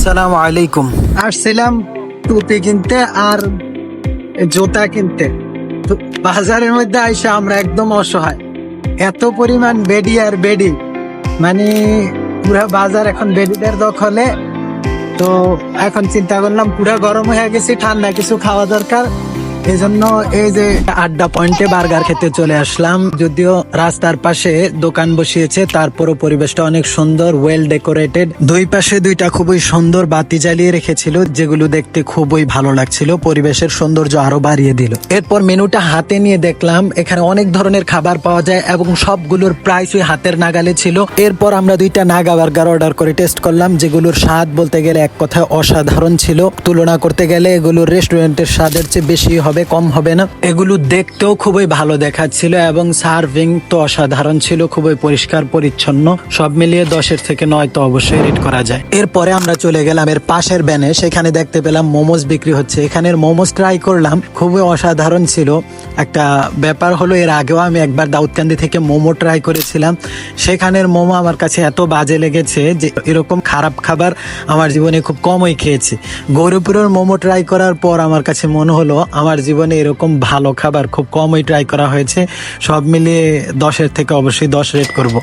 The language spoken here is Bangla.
আসসালামু আলাইকুম। আসছিলাম টুপি কিনতে আর জুতা কিনতে। তো বাজারের মধ্যে আইসা আমরা একদম অসহায়। এত পরিমাণ বেডি আর বেডি। মানে পুরা বাজার এখন বেডিদের দখলে। তো এখন চিন্তা করলাম পুরা গরম হয়ে গেছি, ঠান্ডা কিছু খাওয়া দরকার। এই জন্য এই যে আড্ডা পয়েন্টে বার্গার খেতে চলে আসলাম, যদিও রাস্তার পাশে দোকান বসিয়েছে তারপরও পরিবেশটা অনেক সুন্দর ওয়েল ডেকোরেটেড দুই পাশে দুইটা খুবই সুন্দর বাতি জ্বালিয়ে রেখেছিল, যেগুলো দেখতে খুবই ভালো লাগছিল, পরিবেশের সৌন্দর্য আরও বাড়িয়ে দিল। এরপর মেনুটা হাতে নিয়ে দেখলাম, এখানে অনেক ধরনের খাবার পাওয়া যায় এবং সবগুলোর প্রাইস ওই হাতের নাগালে ছিল। এরপর আমরা দুইটা নাগা বার্গার অর্ডার করে টেস্ট করলাম, যেগুলোর স্বাদ বলতে গেলে এক কথায় অসাধারণ ছিল। তুলনা করতে গেলে এগুলোর রেস্টুরেন্টের স্বাদের চেয়ে বেশি হবে, কম হবে না। এগুলো দেখতেও খুবই ভালো দেখাচ্ছিল এবং সার্ভিং তো অসাধারণ ছিল, খুবই পরিষ্কার, পরিচ্ছন্ন। সব মিলিয়ে দশের থেকে নয় তো অবশ্যই রেট করা যায়। এরপরে আমরা চলে গেলাম এর পাশের ব্যানে। সেখানে দেখতে পেলাম মোমোজ বিক্রি হচ্ছে। এখানের মোমোজ ট্রাই করলাম, খুবই অসাধারণ ছিল। একটা ব্যাপার হলো, এর আগেও আমি একবার দাউদকান্দি থেকে মোমো ট্রাই করেছিলাম। সেখানের মোমো আমার কাছে এত বাজে লেগেছে যে, এরকম খারাপ খাবার আমার জীবনে খুব কমই খেয়েছি। গৌরীপুরের মোমো ট্রাই করার পর আমার কাছে মনে হলো, আমার জীবনে এরকম ভালো খাবার খুব কমই ট্রাই করা হয়েছে। সব মিলিয়ে দশের থেকে অবশ্যই দশ রেট করব।